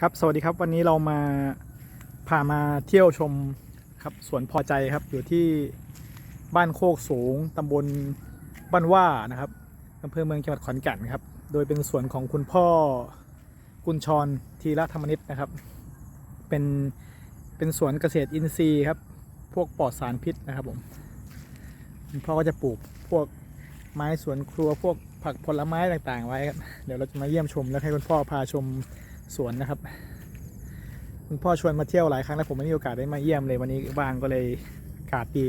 ครับสวัสดีครับวันนี้เรามาพามาเที่ยวชมครับสวนพอใจครับอยู่ที่บ้านโคกสูงตำบลบ้านว่านะครับอำเภอเมืองจังหวัดขอนแก่นครับ โดยเป็นสวนของคุณพ่อกุญชรธีระธรรมนิตนะครับ เป็นเป็นสวนเกษตรอินทรีย์ครับ พวกปลอดสารพิษนะครับผมคุณพ่อก็จะปลูกพวกไม้สวนครัวพวกผักผลไม้ต่างๆ ไว้ครับเดี๋ยวเราจะมาเยี่ยมชมแล้วให้คุณพ่อพาชม สวนนะครับคุณพ่อชวนมาเที่ยวหลายครั้งแล้วผมไม่มีโอกาสได้มาเยี่ยมเลยวันนี้ว่างก็เลยอากาศดี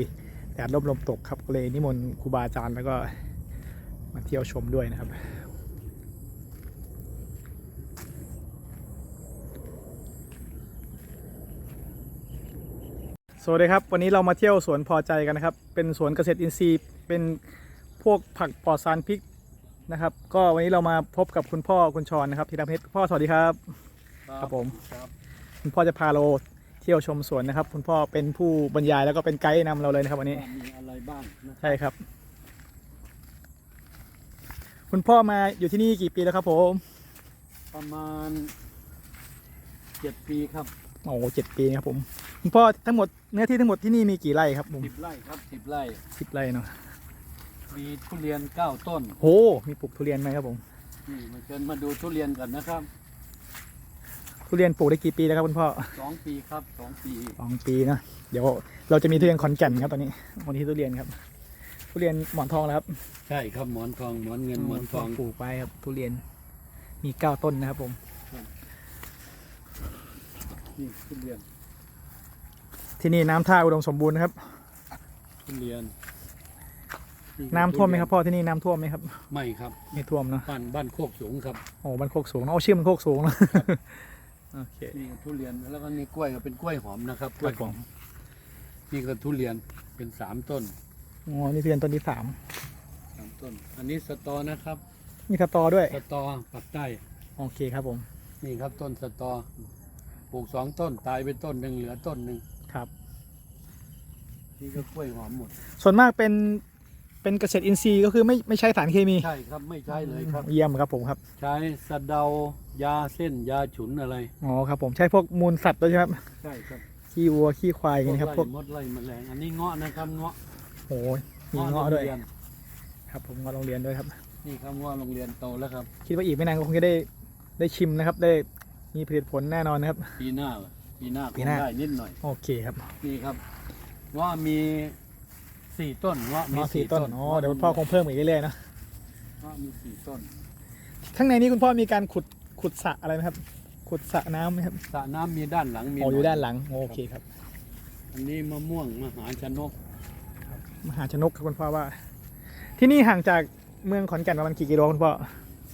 แดดร่มลมตกครับก็เลยนิมนต์ครูบาอาจารย์แล้วก็มาเที่ยวชมด้วยนะครับสวัสดีครับ วันนี้เรามาเที่ยวสวนพอใจกันนะครับ เป็นสวนเกษตรอินทรีย์เป็นพวกผักปลอดสารพิษ นะครับ ก็วันนี้เรามาพบกับคุณพ่อคุณชรนะครับธีรเพชรพ่อสวัสดีครับ ครับผม ครับคุณพ่อจะพาเราเที่ยวชมสวนนะครับ คุณพ่อเป็นผู้บรรยายแล้วก็เป็นไกด์นำเราเลยนะครับ วันนี้ ว่ามีอะไรบ้างนะใช่ครับ คุณพ่อมาอยู่ที่นี่กี่ปีแล้วครับผมประมาณเจ็ดปีครับโอ้โหเจ็ดปีนะครับผม คุณพ่อทั้งหมดเนื้อที่ทั้งหมดที่นี่มีกี่ไร่ครับผมสิบไร่ครับสิบไร่สิบไร่เนาะ มีทุเรียนเก้าต้นโหมีปลูกทุเรียนไหมครับผมนี่มาเชิญมาดูทุเรียนกันนะครับทุเรียนปลูกได้กี่ปีแล้วครับคุณพ่อสองปีครับสองปีสองปีนะเดี๋ยวเราจะมีทุเรียนขอนแก่นครับตอนนี้วันนี้ทุเรียนครับ ทุเรียนหมอนทองแล้วครับใช่ครับหมอนทองหมอนเงินหมอนทองปลูกไว้ครับ ทุเรียนมีเก้าต้นนะครับผมนี่ทุเรียนที่นี่น้ำท่าอุดมสมบูรณ์นะครับทุเรียน น้ำท่วมไหมครับพ่อที่นี่น้ำท่วมไหมครับไม่ครับไม่ท่วมเนาะบ้านบ้านโคกสูงครับโอ้บ้านโคกสูงเนอะเอาชื่อมันโคกสูงเนอะโอเคนี่ทุเรียนแล้วก็นี่กล้วยก็เป็นกล้วยหอมนะครับกล้วยหอมครับนี่ก็ทุเรียนเป็นสามต้นอ๋อนี่ทุเรียนต้นที่สามสามต้น อันนี้สตอนะครับมีสตอด้วยสตอปักใต้โอเคครับผมนี่ครับต้นสตอปลูกสองต้นตายไปต้นหนึ่งเหลือต้นหนึ่งครับ นี่ก็กล้วยหอมหมด ส่วนมากเป็น เป็นเกษตรอินทรีย์ก็คือไม่ไม่ใช้สารเคมีใช่ครับไม่ใช่เลยครับ เยี่ยมครับผมครับใช้สะเดายาเส้นยาฉุนอะไร อ๋อครับผมใช้พวกมูลสัตว์ด้วยใช่ไหมครับใช่ครับขี้วัวขี้ควายอย่างนี้ครับพวกไล่มดไล่แมลงอันนี้เงาะนะครับเงาะโอ้ยมีเงาะด้วยโรงรีนครับผมเงาะโรงเรียนด้วยครับ นี่ครับเงาะโรงเรียนโตแล้วครับ คิดว่าอีกไม่นานก็คงจะได้ได้ชิมนะครับได้มีผลิตผลแน่นอนนะครับ ปีหน้าปีหน้าคปีงหน้า ได้นิดหน่อย โอเคครับ นี่ครับเงาะมี สี่ต้นเงาะมีเงาะสี่ต้นอ๋อเดี๋ยวคุณพ่อคงเพิ่มอีกเรื่อยๆนะเงาะมีสี่ต้น ข้างในนี้คุณพ่อมีการขุดขุดสระอะไรไหมครับ ขุดสระน้ำไหมครับสระน้ำมีด้านหลังมีอ๋ออยู่หน่ด้านหลังโอเคครับอันนี้มะม่วงมหาชนกมหาชนกครับคุณพ่อว่า ที่นี่ห่างจากเมืองขอนแก่นประมาณกี่กิโลคุณพ่อ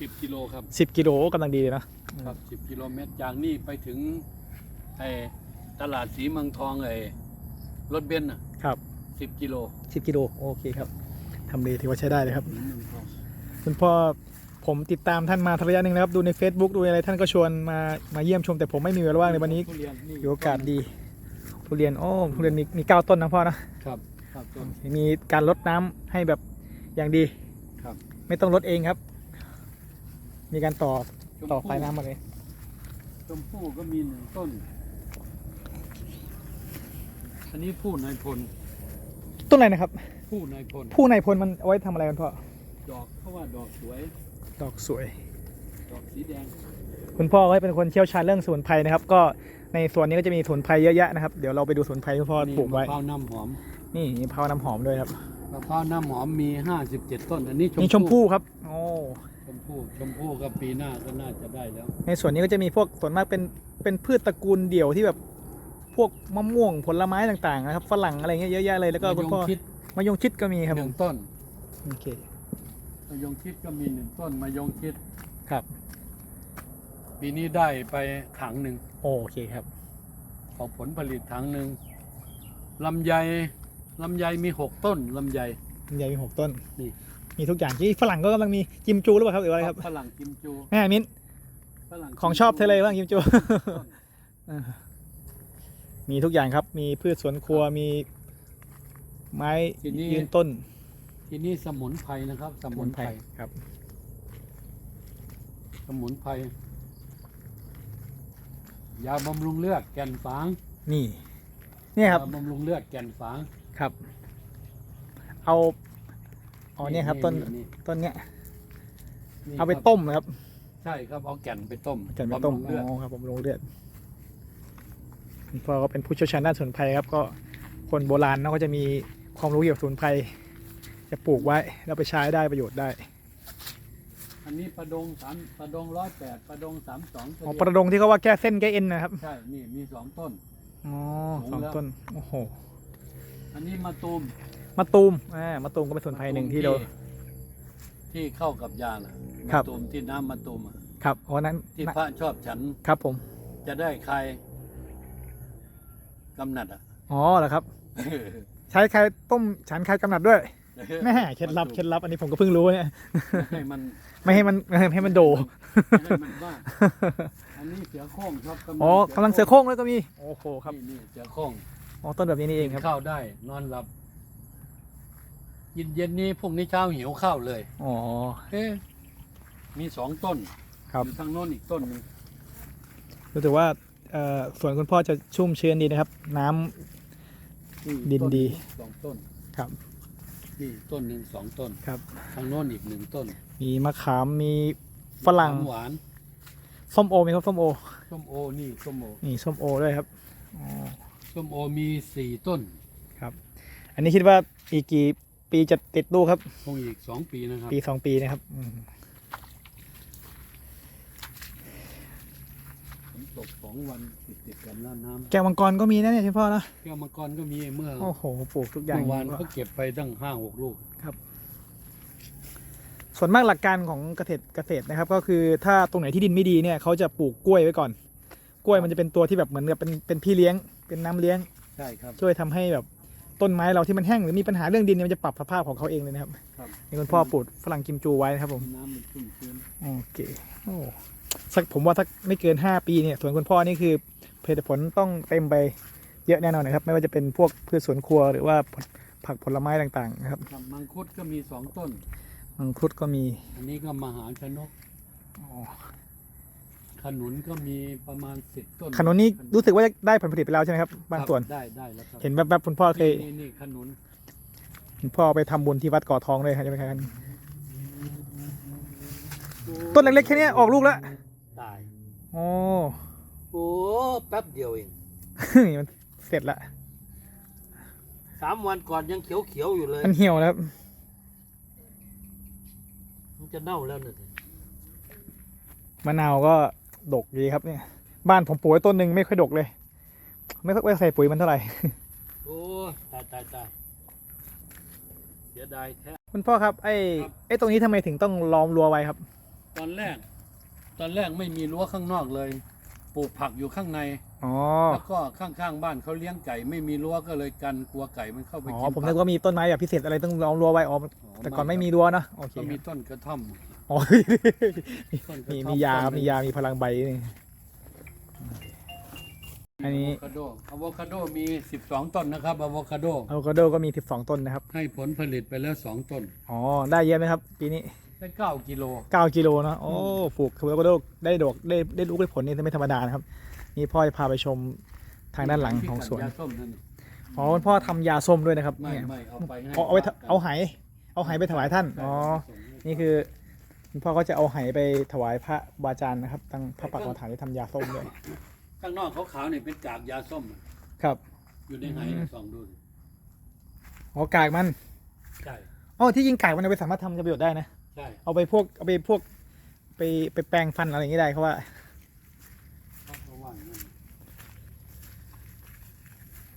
สิบกิโลครับสิบกิโลกำลังดีเลยเนอะครับสิบ10กิโลเมตรจากนี่ไปถึงไอ้ตลาดสีเมืองทองไอ้รถเบนซ์อะครับ สิบกิโลสิบกิโลโอเคครับทำเลถือว่าใช้ได้เลยครับถึงเมืองทองคุณพ่อผมติดตามท่านมาทระยะหนึ่งแล้วครับ ดูใน Facebook ดูอะไรท่านก็ชวนมามาเยี่ยมชม แต่ผมไม่มีเวลาว่างในวันนี้ทุเรียนนี่มีโอกาสดีทุเรียนโอ้ทุเรียนมีมีเก้าต้นนะพ่อนะครับครับต้นมีการลดน้ำให้แบบอย่างดีครับ ไม่ต้องลดเองครับ มีการต่อชมต่อพู่ไฟน้ำมาเลยชมพู่ก็มีหนึ่งต้น อันนี้ผู้นายพล ต้นอะไรนะครับ ผู้นายพลผู้ในพลมันเอาไว้ทำอะไรกันพ่อ ดอกเพราะว่าดอกสวย ดอกสวย ดอกสีแดงคุณพ่อก็เป็นคนเชี่ยวชาญเรื่องสมุนไพรนะครับ ก็ในส่วนนี้ก็จะมีสมุนไพรเยอะแยะนะครับ เดี๋ยวเราไปดูสมุนไพรที่พ่อนี่ปลูกไว้ มะพร้าวน้ำหอมนี่มีพร้าวน้ำหอมด้วยครับ มะพร้าวน้ำหอมมีห้าสิบเจ็ดต้น อันนี้ชมนี่ชมพู่ครับ โอ้ ชมพู่ชมพู่ก็ปีหน้าก็น่าจะได้แล้ว ในส่วนนี้ก็จะมีพวกส่วนมากเป็นเป็นพืชตระกูลเดี่ยวที่แบบ พวกมะม่วงผลไม้ต่างๆนะครับฝรั่งอะไรเงี้ยเยอะแยะเลยแล้วก็คุณพ่อมะยงชิดมะยงชิดก็มีครับหผนึ่มงต้นโอเคมะยงชิดก็มีหนึ่งต้นมะยงชิดครับปีนี้ได้ไปถังหนึ่งโอเคครับออกผลผลิตถังหนึ่งลำไยลำไยมีหกต้นลำไยลำไยมีหกต้นนี่มีทุกอย่างที่ฝรั่งก็กำลังมีกิมจูหรือเปล่าครับหรือว่าอะไรครับฝรั่งกิมจูแม่มิ้นฝรั่งของชอบเธอเลยว่างกิมจูต้นอ่า มีทุกอย่างครับ มีพืชสวนครัว มีไม้ทีนี้ ยืนต้นทีนี้สมุนไพรนะครับ สมุนไพรครับ สมุนไพรยาบำรุงเลือดแก่นฝางนี่ เนี่ยครับ ยาบำรุงเลือดแก่นฝางครับ เอา อ๋อ เนี่ยครับ ต้นนี่ต้นเนี้ย นี่เอาไปครับต้มนะครับใช่ครับเอาแก่นไปต้มแก่นไปต้ม บำรุงเลือดอ๋อ ครับผมลงเลือด คุณพ่อก็เป็นผู้เชี่ยวชาญด้านสมุนไพรครับ ก็คนโบราณเนาะก็จะมีความรู้เกี่ยวกับสมุนไพรจะปลูกไว้แล้วไปใช้ได้ประโยชน์ได้อันนี้ประดงสามประดงร้อยแปดประดงสามสองอ๋อประดงที่เขาว่าแก้เส้นแก้เอ็นนะครับ ใช่ นี่มีสองต้น อ๋อสูงสองแล้วต้น โอ้โห อันนี้มะตูมมะตูมอ่ามะตูมก็เป็นสมุนไพรหนึ่งที่เราที่เข้ากับยาน่ะครับมะตูมที่น้ำมะตูมอะครับอ๋อนั้นที่พระชอบฉันครับผม จะได้ใคร กำหนัดอะอ๋อเหรอครับ ใช้ใครต้มฉันใครกำหนัดด้วยแม่เคล็ดลับเคล็ดลับอันนี้ผมก็เพิ่งรู้เนี่ยให้มันไม่ให้มันไม่ให้มันโดไม่ให้มันบ้าอันนี้เสือโคร่งครับอ๋อกำลังเสือโคร่งแล้วก็มีโอ้โหครับนี่นี่เสือโคร่งอ๋อต้นแบบนี้นี่เองครับข้าวได้ นอนหลับเย็นเย็นๆนี้พรุ่งนี้เช้าหิวข้าวเลยอ๋อเอ๊ะมีสองต้นครับอยู่ทางโน้นอีกต้นหนึงรู้สึกว่าเอ่อ สวนคุณพ่อจะชุ่มชื้นดีนะครับ น้ำนี่ดินต้ดี สองต้นครับ นี่ต้นหนึ่งสองต้นครับ ทางโน้นอีกหนึ่งต้น มีมะขามมีฝรั่งน้ำหวานส้มโอมีครับส้มโอส้มโอนี่ส้มโอนี่ส้มโอด้วยครับอ๋อส้มโอมีสี่ต้นครับ อันนี้คิดว่าอีกกี่ปีจะติดลูกครับ คงอีกสองปีนะครับ ปีสองปีนะครับอืม ฝนตกส องวันติดติดๆกันแล้วน้แก้วมังกรก็มีนะเนี่ยคุณพ่อนะำแก้วมังกรก็มีเมื่อโอ้โหปลูกทุกอย่างเมื่อวานเขาเก็บไปตั้งห้าหกลูก ส่วนมากหลักการของเกษตรเกษตรนะครับ ก็คือถ้าตรงไหนที่ดินไม่ดีเนี่ยเขาจะปลูกกล้วยไว้ก่อน กล้วยมันจะเป็นตัวที่แบบเหมือนกับเป็นเป็นพี่เลี้ยง เป็นน้ำเลี้ยง ใช่ครับ ช่วยทำให้แบบต้นไม้เราที่มันแห้งหรือมีปัญหาเรื่องดินเนี่ยมันจะปรับสภาพของเขาเองเลยนะครับครับ นี่คุณพ่อปลูกฝรั่งกิมจูไว้นะครับผมน้ำมันชุ่มชื้นโอเคโอ้ สักผมว่าสักไม่เกิน 5 ปีเนี่ยสวนคุณพ่อนี่คือผลิตผลต้องเต็มไปเยอะแน่นอนนะครับ ไม่ว่าจะเป็นพวกพืชสวนครัวหรือว่าผักผลไม้ต่างๆนะครับครับมังคุดก็มีสองต้น มังคุดก็มีอันนี้ก็มหาชนก อ๋อขนุนก็มีประมาณสิบต้นขนุนนี่รู้สึกว่าได้ผลผลิตไปแล้วใช่ไหมครับบางครับส่วน ได้ได้แล้วครับเห็นแวบๆคุณพ่อเคยนี่นี่ขนุนคุณพ่อไปทำบุญที่วัดก่อทองเลยครับใช่ไหมครับต้นเล็กๆแค่เนี้ยออกลูกแล้วตาย โอ้โอ้แป๊บเดียวเองนี่มันเสร็จละสามวันก่อนยังเขียวเขียวๆอยู่เลย มันเหี่ยวแล้วครับมันจะเน่าแล้วเนี่ยมะนาวก็ดกดีครับเนี่ย บ้านผมปลูกไว้ต้นหนึ่งไม่ค่อยดกเลย ไม่ค่อยไม่ใส่ปุ๋ยมันเท่าไหร่ โอ้ตายตายตายเสียดายแท้คุณพ่อครับไอ้ครับไอ้ตรงนี้ทำไมถึงต้องล้อมรั้วไว้ครับ ตอนแรกต อนแรกไม่มีรั้วข้างนอกเลย ปลูกผักอยู่ข้างใน อ๋อ แล้วก็ข้างๆบ้านเขาเลี้ยงไก่ ไม่มีรั้วก็เลยกันกลัวไก่มันเข้าไปอ๋อ กินผมนึกว่ามีต้นไม้แบบพิเศษอะไรต้องล้อมรั้วไว้อ๋อแต่ก่อนไม่มีรั้วเนอะโอเคก็มีต้นกระท่อมอ๋อต้นกระมีท่อมียา ต้นหนึ่ง มียา มีพลังใบนี่ อันนี้ อะโวคาโดอะโวคาโดมีสิบสองต้นนะครับอะโวคาโดอะโวคาโดก็มี 12 ต้นนะครับ ให้ผลผลิตไปแล้วสองต้น อ๋อ ได้เยอะไหมครับ ปีนี้ ได้เก้ากิโล9กิโลเนอะโอ้ปลูกอะโวคาโดได้ดอกได้ได้ลูกได้ผลนี่ไม่ธรรมดานะครับ นี่พ่อจะพาไปชมทางด้านหลังของสวน ยาส้มนั่นอ๋อคุณพ่อทำยาส้มด้วยนะครับไม่เนี่ยไม่เอาไปให้เอาเอาไปถเอาไหเอาไหไปถวายท่าน อ๋อ นี่คือคุณพ่อก็จะเอาไหไปถวายพระบาอาจารย์นะครับตั้งพระปักกรฐานที่ทำยาส้มด้วย ข้างนอกขาวๆเนี่ยเป็นกากยาส้มครับ อยู่ในไหอืมสองดูดิอ๋อกากมันใช่ อ๋อที่ยิงกากมันเอาไปสามารถทำประโยชน์ได้นะ ใช่เอาไปพวกเอาไปพวกไปไปแปรงฟันอะไรอย่างนี้ได้เขาว่า เขาว่าอย่างนั้น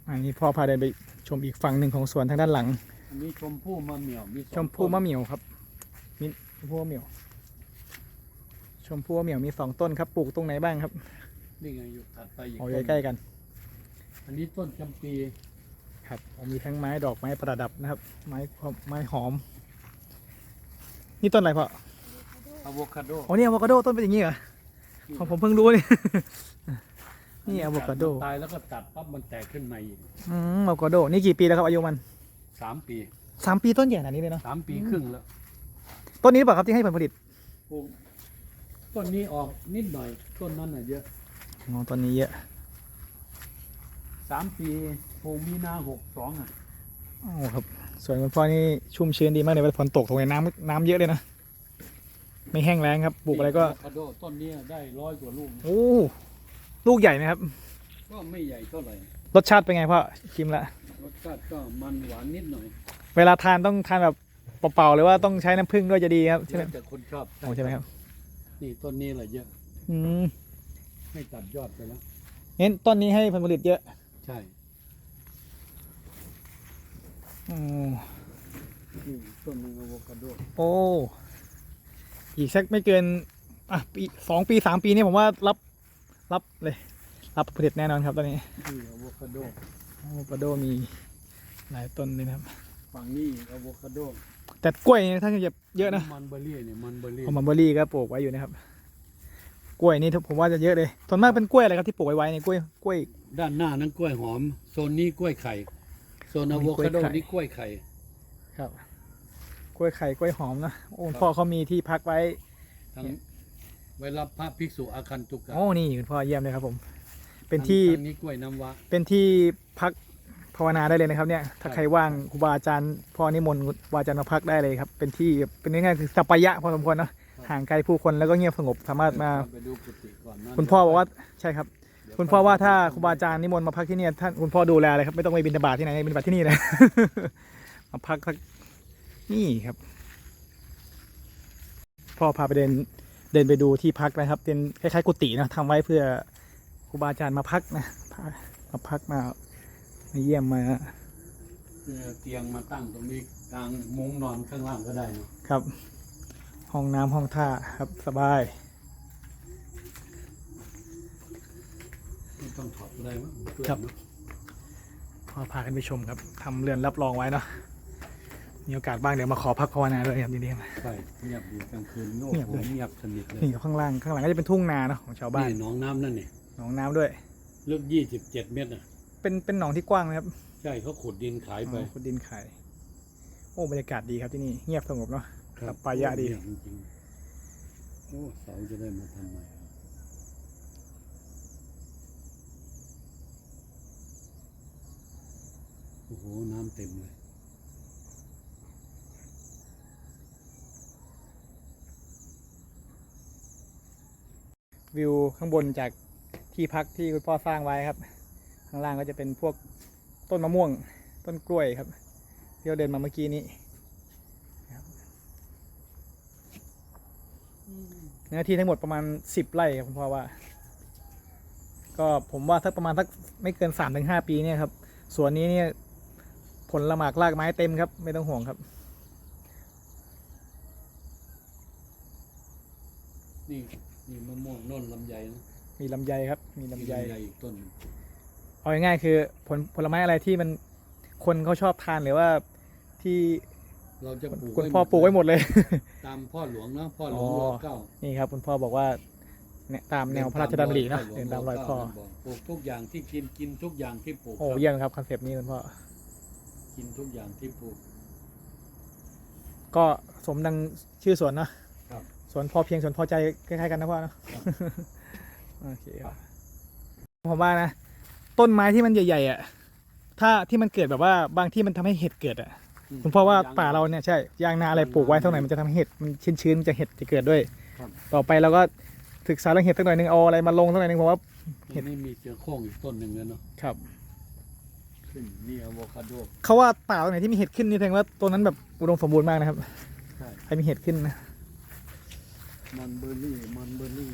อันนี้พ่อพาเดินไปชมอีกฝั่งหนึ่งของสวนทางด้านหลัง อันนี้ชมพู่มะเหมี่ยวมีสองชมพู่ต้นมะเหมี่ยวครับมีชมพู่มะเหมี่ยว ชมพู่มะเหมี่ยวมีสองต้นครับปลูกตรงไหนบ้างครับนี่ไงอยู่ถัดไปอีกเอาต้นใกล้ๆกัน อันนี้ต้นจำปีครับมีทั้งไม้ดอกไม้ประดับนะครับ ไม้ไม้หอม นี่ต้นอะไรพ่ออะโวคาโดโอ้นี่อะโวคาโดต้นเป็นอย่างนี้เหรอของผมเพิ่งรู้นี่นี่อะโวคาโดตายแล้วก็ตัดปั๊บมันแตกขึ้นมาอีกอืมอะโวคาโดนี่กี่ปีแล้วครับอายุมันสามปีสามปีต้นใหญ่ขนาดนี้เลยเนาะสามปีครึ่งแล้ว ต้นนี้หรือเปล่าครับที่ให้ผลผลิตปลูกต้นนี้ออกนิดหน่อยต้นนั้นน่ะเยอะอ๋อตอนนี้เยอะสามปีปลูกมีนาหกสองอะโอ้ครับ ส่วนคุณพ่อนี่ชุ่มชื้นดีมากเลยเวลาฝนตกตรงนี้น้ำน้ำเยอะเลยนะ ไม่แห้งแล้งครับปลูกอะไรก็อะโวคาโดต้นเนี้ยได้ร้อยกว่าลูกนะโอ้ลูกใหญ่ไหมครับ ก็ไม่ใหญ่เท่าไหร่รสชาติเป็นไงพ่อชิมละ รสชาติก็มันหวานนิดหน่อยเวลาทานต้องทานแบบเปล่าๆหรือว่าต้องใช้น้ำผึ้งด้วยจะดีครับใช่ไหมแล้วแต่คนชอบโอ้ใช่ไหมครับนี่ต้นนี้แหละเยอะ อืมไม่ตัดยอดไปแล้ว เน้นต้นนี้ให้ผลผลิตเยอะ ใช่ โอ้นี่ต้นนึงอะโวคาโดโอ้อีกสักไม่เกินอะปีสองปีสามปีนี่ผมว่ารับรับเลย รับผลิตแน่นอนครับตอนนี้นี่อะโวคาโดโอ้ปาโดมีหลายต้นเลยนะครับ ฝั่งนี้อะโวคาโดแต่กล้วยนี่ท่านจะเยอะนะมันเบอร์รี่เนี่ยมันเบอร์รี่ผมมัมเบอรี่ก็ปลูกไว้อยู่นะครับ กล้วยนี่ผมว่าจะเยอะเลยส่วนมากเป็นกล้วยอะไรครับที่ปลูกไว้ไว้ในยกล้วยกล้วยด้านหน้านั้นกล้วยหอม โซนนี้กล้วยไข่ โซนอะโวคาโดกล้วยไข่นี่กล้วยไข่ ครับ กล้วยไข่กล้วยหอมนะโอ้คุณพ่อเขามีที่พักไว้ ทั้งไว้รับพระภิกษุอาคันตุกะโอ้นี่คุณพ่อเยี่ยมเลยครับผม เป็นที่ทางนี้กล้วยน้ำว้า เป็นที่พักภาวนาได้เลยนะครับเนี่ย ถ้าใครว่างครูบาอาจารย์พ่อนิมนต์ครูบาอาจารย์มาพักได้เลยครับ เป็นที่เป็นง่ายๆคือสัปปายะพอสมควรเนาะห่างไกลผู้คนแล้วก็เงียบสงบสามารถมา ไปดูกุฏิก่อนนะคุณพ่อบอกว่าใช่ครับเดี๋ยว คุณพ่อว่าถ้าครูบาอาจารย์นิมนต์มาพักที่เนี่ยท่านคุณพ่อดูแลเลยครับไม่ต้องไปบินบาตที่ไหนบินบาตที่นี่เลย มาพักสักนี่ครับ พ่อพาไปเดินเดินไปดูที่พักนะครับ เป็นคล้ายๆกุฏินะทำไว้เพื่อครูบาอาจารย์มาพักนะพามาพักมามาเยี่ยมมาเนี่ยเตียงมาตั้งตรงนี้กลางมุ้งนอนข้างล่างก็ได้เนอะครับ ห้องน้ำห้องท่าครับสบาย ไม่ ต้องถอดก็ได้มั้งเพื่อนครับ เนอะพ่อพากันไปชมครับทำเรือนรับรองไว้เนาะมีโอกาสบ้างเดี๋ยวมาขอพักภาวนาด้วยครับดีๆ ใช่เงียบดีกลางคืนโง่เงียบโหเลย เงียบสนิทเลยนี่ข้างล่างข้างหลังก็จะเป็นทุ่งนาเนาะของชาวบ้านนี่หนองน้ำนั่นนี่หนองน้ำด้วย ลึกยี่สิบเจ็ดเมตรอะ เป็นเป็นหนองที่กว้างนะครับใช่เขาขุดดินขายไปอ๋อขุดดินไข่โอ้บรรยากาศดีครับที่นี่เงียบสงบเนาะ ครับปลายะดีเงีบจริงๆโอ้เสาจะได้มาทำใหม่ อ้โห น้ำเต็มเลยวิวข้างบนจากที่พักที่คุณพ่อสร้างไว้ครับ ข้างล่างก็จะเป็นพวกต้นมะม่วง ต้นกล้วยครับที่เราเดินมาเมื่อกี้นี้เนื้อที่ทั้งหมดประมาณสิบไร่ครับคุณพ่อว่า ก็ผมว่าถ้าประมาณสักไม่เกินสามถึงห้าปีเนี่ยครับสวนนี้เนี่ย ผลละหมากรากไม้เต็มครับ ไม่ต้องห่วงครับ นี่นี่มะม่วงโน่นลำไยนะมีลำไยครับ มีลำไยอีกต้นหนึ่งเอาง่ายๆคือผลผลไม้อะไรที่มันคนเขาชอบทานหรือว่าที่เราจะปลูกคุณไว้พ่อปลูกไว้หมดเลย ตามพ่อหลวงเนาะพ่อหลวงอ๋อรอเก้านี่ครับคุณพ่อบอกว่าเนี่ยตามแนวพระราชดำริเนาะเดินตามรอยพ่อท่านบอกปลูกทุกอย่างที่กินกินทุกอย่างที่ปลูกโอ้ครับเยี่ยมครับคอนเซปต์นี้คุณพ่อ กินทุกอย่างที่ปลูก ก็สมดังชื่อสวนนะครับ สวนพอเพียงสวนพอใจคล้ายๆกันนะพ่อเนอะโอเคครับผมว่านะต้นไม้ที่มันใหญ่ๆอะถ้าที่มันเกิดแบบว่าบางที่มันทำให้เห็ดเกิดอะคุณพ่อว่าป่าเราเนี่ยใช่ยางนาอะไรปลูกไว้เท่าไหร่มันจะทำให้เห็ดมันชื้นๆมันจะเห็ดจะเกิดด้วย ครับ ต่อไปเราก็ศึกษาเรื่องเห็ดสักหน่อยหนึงเอาอะไรมาลงสักหน่อยหนึงผมว่า เห็เห็ดนนี่มีเสือโคร่งอีกต้นหนึ่งแล้วเนาะครับ ขึ้นนี่อะโวคาโดเขาว่าป่าตรงไหนที่มีเห็ดขึ้นนี่แสดงว่าตัวนั้นแบบอุดมสมบูรณ์มากนะครับใช่ใครมีเห็ดขึ้นนะมันเบอร์รี่มันเบอร์รี่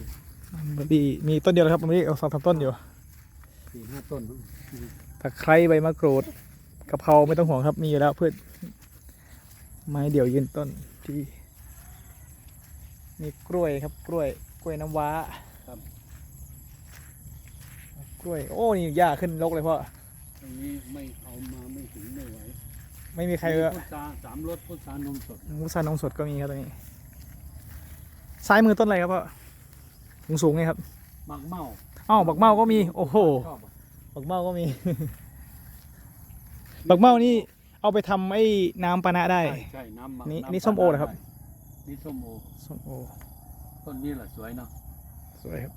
บางทีมีต้นเดียวเลยครับบางทีเอาสองสามต้นอยู่สี่ห้าต้นมั้งตะไคร้ใบมะกรูดกะเพราไม่ต้องห่วงครับมีอยู่แล้วพืชไม้เดี่ยวยืนต้นที่มีกล้วยครับกล้วยกล้วยน้ำว้า ครับ กล้วย โอ้นี่หญ้าขึ้นรกเลยพ่อ ตรงนี้ไม่เอามาไม่ถึงไม่ไหวไม่มีใครเอพุทราสามรสพุทรานมสดมุสานมสดก็มีครับตรงนี้ ซ้ายมือต้นอะไรครับพ่อสูงสูงๆนี่ครับมักเมาอ้าวบักเมาก็มี โอ้โห ชอบอะบักเมาก็มี บักเมานี่เอาไปทำไอ้น้ำปานะได้ ใช่ใช่น้ำหมักนี่ำนี่ส้มโอเหรอครับได้นี่ส้มโอส้มโอต้นนี้แหละสวยเนาะสวยครับ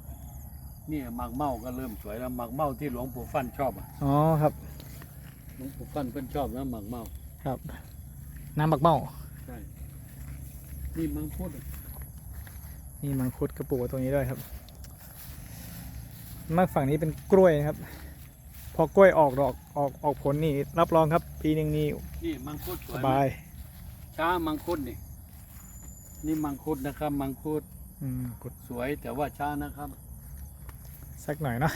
นี่หมากเมาก็เริ่มสวยแล้วหมากเมาที่หลวงปู่ฟั่นชอบอะอ๋อครับ หลวงปู่ฟั่นเพิ่นชอบนะหมากเมาครับ น้ำบักเมาใช่นี่มังคุดอะนี่มังคุดกระปุกไว้ตรงนี้ด้วยครับมากฝั่งนี้เป็นกล้วยนะครับ พอกล้วยออกดอกออกออกผลนี่รับรองครับ ปีหนึ่งนี่นี่มังคุดสสวยไหมบาย ช้ามังคุดนี่นี่มังคุดนะครับ มังคุดอืมกดสวยแต่ว่าช้านะครับ สักหน่อยเนาะ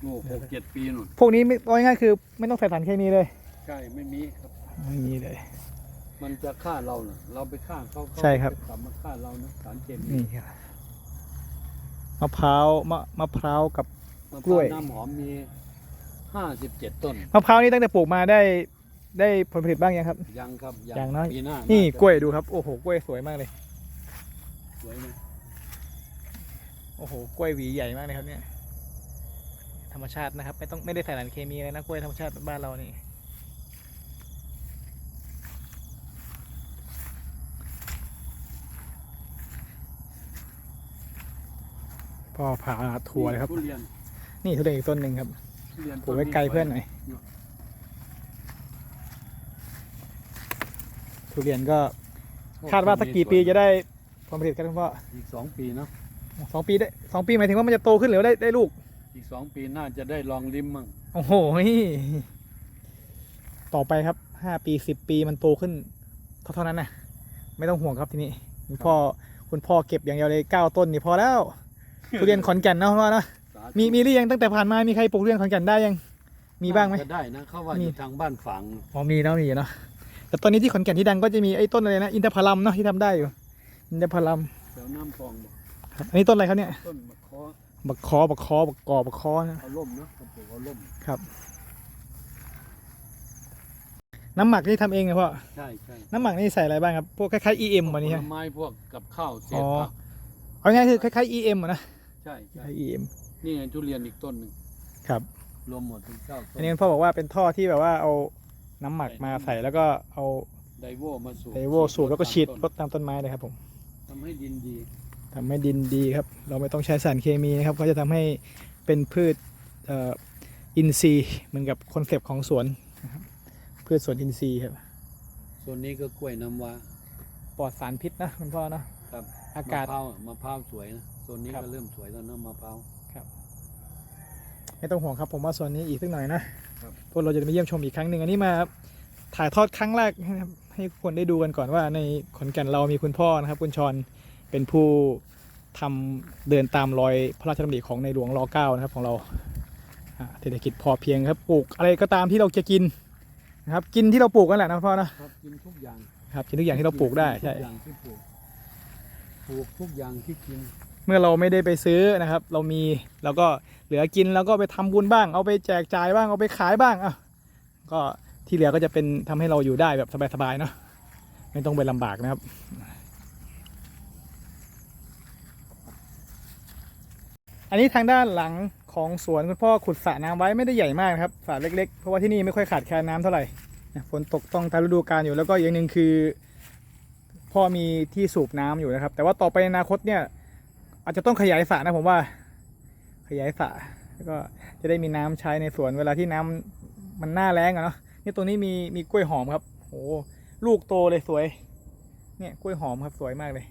โอ้หกเจ็ดปีนู่นพวกนี้ไม่เอาง่ายๆคือไม่ต้องใส่สารเคมีเลยใช่ไม่มีครับ ไม่มีเลย มันจะฆ่าเราเน่ะเราไปฆ่าเขาเขาใช่ครับจะกลับมาฆ่าเรานะสารเคมีนี่ครับมะพร้าวมะมะพร้าวกับ มะพกล้วยร้าวน้ำหอมมีห้าสิบเจ็ดต้น มะพร้าวนี่ตั้งแต่ปลูกมาได้ได้ผลผลิตบ้างยังครับ ยังครับอย่างน้อย ปีหน้านี่าจะกล้วยดูครับโอ้โหกล้วยสวยมากเลยสวยนะโอ้โหกล้วยหวีใหญ่มากเลยครับเนี่ย ธรรมชาตินะครับ ไม่ต้องไม่ได้ใส่สารเคมีเลยนะกล้วยธรรมชาติบ้านเรานี่พ่อพาทัวร์เลยครับ ทุเรียนนี่ทุเรียนอีกต้นหนึ่งครับทุเรียนปลูกไว้ไกลเพื่อนหน่อยทุเรียนก็โอ้คาดว่าสักกี่ปีต้นนี้สวยจะได้ผลผลิตครับคุณพ่ออีกสองปีเนาะสองปีได้สองปีหมายถึงว่ามันจะโตขึ้นหรือว่าได้ได้ลูก อีกสองปีน่าจะได้ลองลิ้มมั่งโอ้โหต่อไปครับห้าปีสิบปีมันโตขึ้นเท่าเท่านั้นนะไม่ต้องห่วงครับทีนี้คุณพ่อคุณพ่อเก็บอย่างเดียวเลยเก้าต้นนี่พอแล้วทุเรียนขอนแก่นเนาะคุณพ่อเนาะสาธุมีมีหรือยังตั้งแต่ผ่านมามีใครปลูกทุเรียนขอนแก่นได้ยัง มีบ้างไหมจะได้นะเขาว่ามีอยู่ทางบ้านฝังอ๋อมีแล้วมีเนาะแต่ตอนนี้ที่ขอนแก่นที่ดังก็จะมีไอ้ต้นอะไรนะอินทผลัมเนาะที่ทำได้อยู่อินทผลัมแถวน้ำพองบอกครับอันนี้ต้นอะไรครับเนี่ยต้นมะเคอ บักคอบักคอบักกอบักคอนะเอาล่มเนาะเขาปลูกเอาล่ม ครับ น้ำหมักนี่ทำเองเหรอพ่อใช่ใช่น้ำหมักนี่ใส่อะไรบ้างครับพวกคล้ายๆ EM วันนี้ผใช่ลไหมไม้พวกกับข้าวเศษอ๋อ ผักเอาง่ายๆคือคล้ายๆ EM อะนะใช่คใช่ล้ายๆ EM นี่ไงทุเรียนอีกต้นหนึ่งครับ รวมหมดถึงเก้าต้อันนนี้พ่อบอกว่าเป็นท่อที่แบบว่าเอาน้ำหมักมาใส่แล้วก็เอาไดโวมาสูบไดโวสูบแล้วก็ฉีดตามรต้นดตามต้นไม้เลยครับผม ทำให้ดินดี ทำให้ดินดีครับ เราไม่ต้องใช้สารเคมีนะครับ ก็จะทำให้เป็นพืชเอ่ออินทรีย์เหมือนกับคอนเซปต์ของสวนนะครับพืชสวนอินทรีย์ครับส่วนนี้ก็กล้วยน้ำว้าปลอดสารพิษนะคุณพ่อเนาะครับอากาศมะพร้าวอะมะพร้าวสวยนะส่วนนี้ครับก็เริ่มสวยแล้วเนอะมะพร้าวไม่ต้องห่วงครับผมว่าส่วนนี้อีกสักหน่อยนะครับพวกเราจะไปเยี่ยมชมอีกครั้งหนึ่งอันนี้มาถ่ายทอดครั้งแรกนะครับให้คนได้ดูกันก่อนว่าในขอนแก่นเรามีคุณพ่อนะครับ คุณชร เป็นผู้ทำเดินตามรอยพระราชดำริของในหลวงรเก้านะครับของเราอ่าเศรษฐกิจพอเพียงครับปลูกอะไรก็ตามที่เราจะกินนะครับกินที่เราปลูกกันแหละนะพ่อนะครับกินทุกอย่างครับกินทุกอย่างที่เราปลูกได้ใช่ทุกอย่างที่ปลูกปลูกทุกอย่างที่กิน เมื่อเราไม่ได้ไปซื้อนะครับ เรามีเราก็เหลือกินแล้วก็ไปทำบุญบ้าง เอาไปแจกจ่ายบ้างเอาไปขายบ้างอะก็ที่เหลือก็จะเป็นทำให้เราอยู่ได้แบบสบายๆเนาะไม่ต้องไปลำบากนะครับ อันนี้ทางด้านหลังของสวนคุณพ่อขุดสระน้ำไว้ไม่ได้ใหญ่มากนะครับสระเล็กๆ เพราะว่าที่นี่ไม่ค่อยขาดแคลนน้ำเท่าไหร่ฝนตกต้องตามฤดูกาลอยู่แล้วก็อย่างหนึ่งคือ พ่อมีที่สูบน้ำอยู่นะครับ แต่ว่าต่อไปในอนาคตเนี่ย อาจจะต้องขยายสระนะผมว่า ขยายสระแล้วก็จะได้มีน้ำใช้ในสวนเวลาที่น้ำมันหน้าแล้งอะเนาะนี่ตัวนี้มีมีกล้วยหอมครับโอ้ลูกโตเลยสวย เนี่ยกล้วยหอมครับสวยมากเลย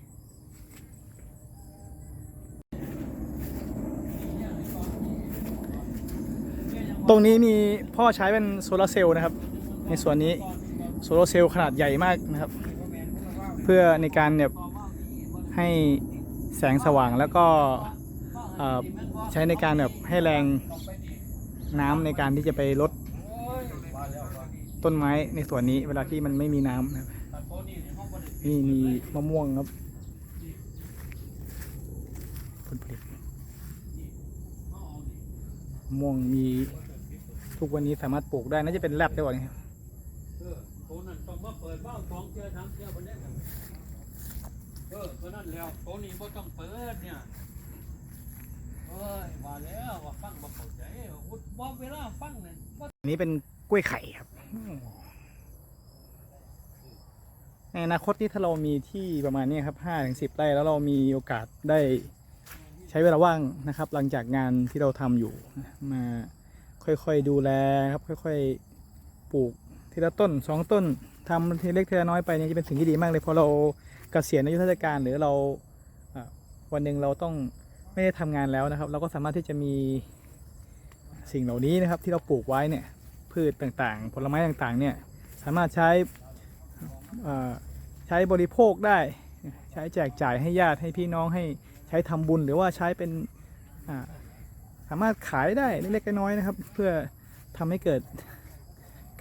ตรงนี้มีพ่อใช้เป็นโซลาร์เซลล์นะครับ ในส่วนนี้โซลาร์เซลล์ขนาดใหญ่มากนะครับ เพื่อในการแบบให้แสงสว่างแล้วก็ใช้ในการแบบให้แรงน้ำในการที่จะไปลดต้นไม้ในส่วนนี้เวลาที่มันไม่มีน้ำนะครับนี่มีมะม่วงครับผลผลิตมะม่วงมี ทุกวันนี้สามารถปลูกได้น่าจะเป็นแลบได้หว่าเนี่ยเออโตนั่นต้องมาเปิดบ้านสองเทื่อสามเทื่อคนนี้กันเออเพราะนั่นแล้วโตนี้บ่ต้องเปิดเนี่ยเอ้ยว่าแล้วว่าฟังบ่เข้าใจอุดบ่เวลาฟังเนี่ยบ่อันนี้เป็นกล้วยไข่ครับในอนาคตที่ถ้าเรามีที่ประมาณนี้ครับห้าถึงสิบไร่แล้วเรามีโอกาสได้ใช้ช้เวลาว่างนะครับ หลังจากงานที่เราทำอยู่มา ค่อยๆดูแลครับค่อยๆปลูกทีละต้นสองต้นทำทีเล็กทีละน้อยไปเนี่ยจะเป็นสิ่งที่ดีมากเลยพอเราเกษียณอายุราชการหรือเราวันหนึ่งเราต้องไม่ได้ทำงานแล้วนะครับ เราก็สามารถที่จะมีสิ่งเหล่านี้นะครับ ที่เราปลูกไว้เนี่ยพืชต่างๆ ผลไม้ต่างๆเนี่ยสามารถใช้ใช้บริโภคได้ใช้แจกจ่ายให้ญาติให้พี่น้องให้ใช้ทำบุญหรือว่าใช้เป็น สามารถขายได้เล็กๆน้อยๆนะครับ เพื่อทำให้เกิด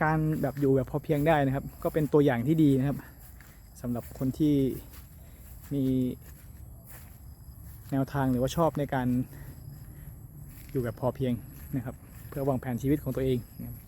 การแบบอยู่แบบพอเพียงได้นะครับ ก็เป็นตัวอย่างที่ดีนะครับสำหรับคนที่มีแนวทางหรือว่าชอบในการอยู่แบบพอเพียงนะครับ เพื่อวางแผนชีวิตของตัวเองนะครับ